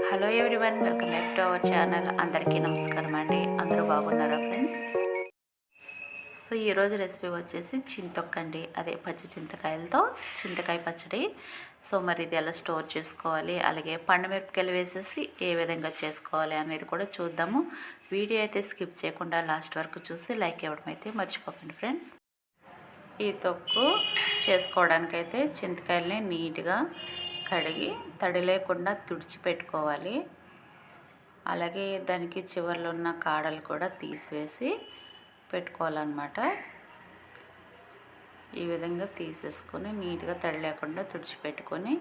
Hello everyone welcome back to our channel. అందరికీ నమస్కారం అండి. అందరూ బాగున్నారా ఫ్రెండ్స్? సో ఈరోజు రెసిపీ వచ్చేసి చింతొక్క అండి. అదే పచ్చి చింతకాయలతో చింతకాయ పచ్చడి. సో మరి ఇది ఎలా స్టోర్ చేసుకోవాలి? అలాగే పండు మిరపకాయలు వేసేసి ఏ విధంగా చేసుకోవాలి అనేది కూడా చూద్దాము. వీడియో అయితే స్కిప్ చేయకుండా లాస్ట్ వరకు చూసి లైక్ ఇవ్వడం అయితే మర్చిపోకండి ఫ్రెండ్స్. ఈ తొక్కు చేసుకోవడానికైతే చింతకాయలని నీట్గా కడిగి తడి లేకుండా తుడిచి పెట్టుకోవాలి. అలాగే దానికి చివరిలో ఉన్న కాడలు కూడా తీసివేసి పెట్టుకోవాలన్నమాట. ఈ విధంగా తీసేసుకొని నీట్గా తడి లేకుండా తుడిచిపెట్టుకొని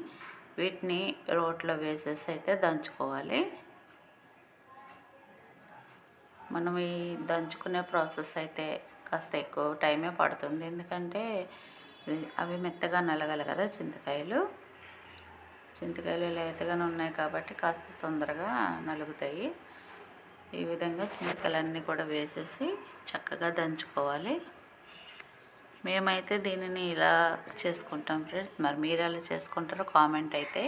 వీటిని రోట్లో వేసేసి అయితే దంచుకోవాలి. మనం ఈ దంచుకునే ప్రాసెస్ అయితే కాస్త ఎక్కువ టైమే పడుతుంది. ఎందుకంటే అవి మెత్తగా నలగాలి కదా చింతకాయలు. చింతకాయలు లేతగానే ఉన్నాయి కాబట్టి కాస్త తొందరగా నలుగుతాయి. ఈ విధంగా చింతకాయలన్నీ కూడా వేసేసి చక్కగా దంచుకోవాలి. మేమైతే దీనిని ఇలా చేసుకుంటాం ఫ్రెండ్స్. మరి మీరు ఎలా చేసుకుంటారో కామెంట్ అయితే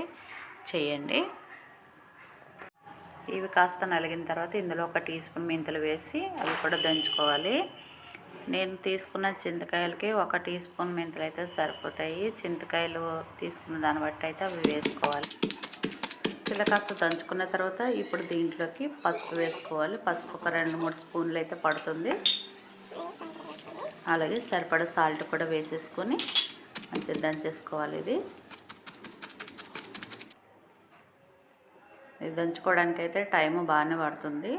చేయండి. ఇవి కాస్త నలిగిన తర్వాత ఇందులో ఒక టీ స్పూన్ మెంతులు వేసి అవి కూడా దంచుకోవాలి. నేను తీసుకున్న చింతకాయలకి ఒక టీ స్పూన్ మెంతులు అయితే సరిపోతాయి. చింతకాయలు తీసుకున్న దాన్ని బట్టి అయితే అవి వేసుకోవాలి. ఇలా కాస్త దంచుకున్న తర్వాత ఇప్పుడు దీంట్లోకి పసుపు వేసుకోవాలి. పసుపు ఒక రెండు మూడు స్పూన్లు అయితే పడుతుంది. అలాగే సరిపడా సాల్ట్ కూడా వేసేసుకొని మంచిగా దంచేసుకోవాలి ఇది. ఇది దంచుకోవడానికి అయితే టైము బాగానే పడుతుంది.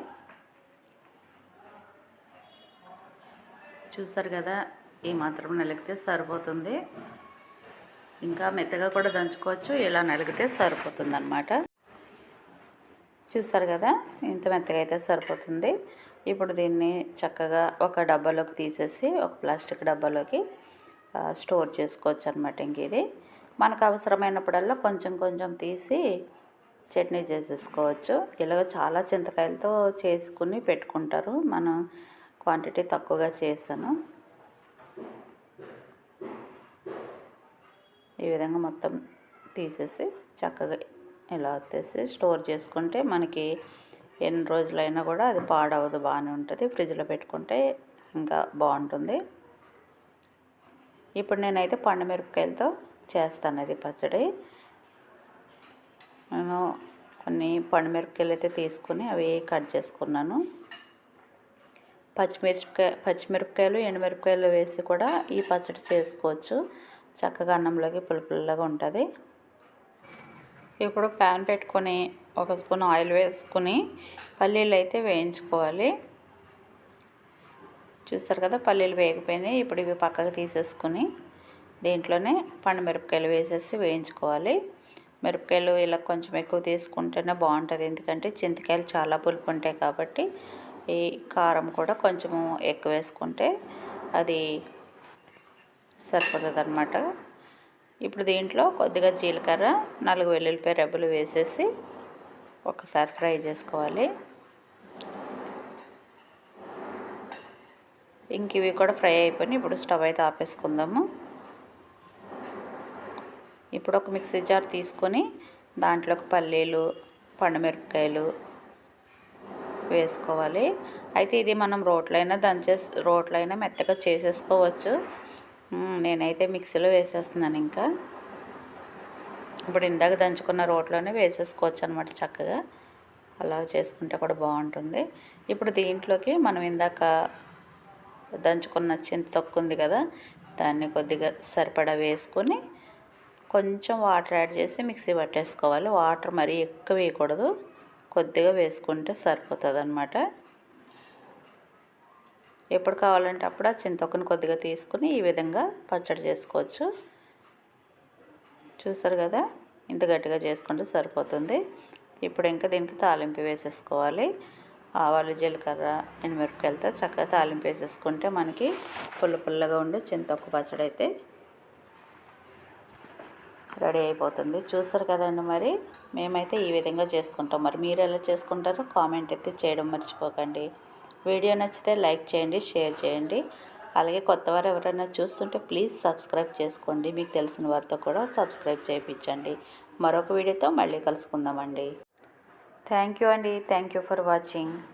చూసారు కదా ఈ మాత్రం నలిగితే సరిపోతుంది. ఇంకా మెత్తగా కూడా దంచుకోవచ్చు ఇలా నలిగితే సరిపోతుంది అనమాట చూసారు కదా ఇంత మెత్తగా అయితే సరిపోతుంది. ఇప్పుడు దీన్ని చక్కగా ఒక డబ్బాలోకి తీసేసి ఒక ప్లాస్టిక్ డబ్బాలోకి స్టోర్ చేసుకోవచ్చు అనమాట ఇంక ఇది. మనకు అవసరమైనప్పుడల్లా కొంచెం కొంచెం తీసి చట్నీ చేసేసుకోవచ్చు. ఇలాగ చాలా చింతకాయలతో చేసుకుని పెట్టుకుంటారు. మనం క్వాంటిటీ తక్కువగా చేశాను. ఈ విధంగా మొత్తం తీసేసి చక్కగా ఇలా వచ్చేసి స్టోర్ చేసుకుంటే మనకి ఎన్ని రోజులైనా కూడా అది పాడవదు బాగానే ఉంటుంది. ఫ్రిడ్జ్లో పెట్టుకుంటే ఇంకా బాగుంటుంది. ఇప్పుడు నేనైతే పండు మిరపకాయలతో చేస్తాను అది పచ్చడి. నేను కొన్ని పండు మిరపకాయలు అయితే తీసుకుని అవి కట్ చేసుకున్నాను. పచ్చిమిరపకాయ పచ్చిమిరపకాయలు ఎండుమిరపకాయలు వేసి కూడా ఈ పచ్చడి చేసుకోవచ్చు. చక్కగా అన్నంలోకి పులుపుల్లగా ఉంటుంది. ఇప్పుడు ప్యాన్ పెట్టుకొని ఒక స్పూన్ ఆయిల్ వేసుకుని పల్లీలు అయితే వేయించుకోవాలి. చూస్తారు కదా పల్లీలు వేగిపోయినాయి. ఇప్పుడు ఇవి పక్కకు తీసేసుకుని దీంట్లోనే పండు మిరపకాయలు వేసేసి వేయించుకోవాలి. మిరపకాయలు ఇలా కొంచెం ఎక్కువ తీసుకుంటేనే బాగుంటుంది. ఎందుకంటే చింతకాయలు చాలా పులుపు ఉంటాయి కాబట్టి ఈ కారం కూడా కొంచెము ఎక్కువ వేసుకుంటే అది సరిపోతుంది అనమాట ఇప్పుడు దీంట్లో కొద్దిగా జీలకర్ర నాలుగు వెల్లుల్లిపాయ రెబ్బలు వేసేసి ఒకసారి ఫ్రై చేసుకోవాలి. ఇంక ఇవి కూడా ఫ్రై అయిపోయినాయి. ఇప్పుడు స్టవ్ అయితే ఆపేసుకుందాము. ఇప్పుడు ఒక మిక్సీ జార్ తీసుకొని దాంట్లోకి పల్లీలు పండుమిరపకాయలు వేసుకోవాలి. అయితే ఇది మనం రోట్లైనా దంచే రోట్లైనా మెత్తగా చేసేసుకోవచ్చు. నేనైతే మిక్సీలో వేసేస్తున్నాను ఇంకా. ఇప్పుడు ఇందాక దంచుకున్న రోట్లోనే వేసేసుకోవచ్చు అనమాట చక్కగా. అలా చేసుకుంటే కూడా బాగుంటుంది. ఇప్పుడు దీంట్లోకి మనం ఇందాక దంచుకున్న చింత తొక్కు ఉంది కదా దాన్ని కొద్దిగా సరిపడా వేసుకొని కొంచెం వాటర్ యాడ్ చేసి మిక్సీ పట్టేసుకోవాలి. వాటర్ మరీ ఎక్కువ వేయకూడదు. కొద్దిగా వేసుకుంటే సరిపోతుంది అనమాట ఎప్పుడు కావాలంటే అప్పుడు ఆ చింతొక్కను కొద్దిగా తీసుకుని ఈ విధంగా పచ్చడి చేసుకోవచ్చు. చూసారు కదా? ఇంత గట్టిగా చేసుకుంటే సరిపోతుంది. ఇప్పుడు ఇంకా దీనికి తాలింపు వేసేసుకోవాలి. ఆవాలు జీలకర్ర ఎండుమిరపకాయలతో చక్కగా తాలింపు వేసేసుకుంటే మనకి పుల్ల పుల్లగా ఉండే చింతొక్క పచ్చడి అయితే రెడీ అయిపోతుంది. చూస్తారు కదండి మరి? మేమైతే ఈ విధంగా చేసుకుంటాం. మరి మీరు ఎలా చేసుకుంటారో కామెంట్ అయితే చేయడం మర్చిపోకండి. వీడియో నచ్చితే లైక్ చేయండి షేర్ చేయండి. అలాగే కొత్త వారు ఎవరైనా చూస్తుంటే ప్లీజ్ సబ్స్క్రైబ్ చేసుకోండి. మీకు తెలిసిన వారితో కూడా సబ్స్క్రైబ్ చేయించండి. మరొక వీడియోతో మళ్ళీ కలుసుకుందామండి. థ్యాంక్ యూ అండి. Thank you for watching.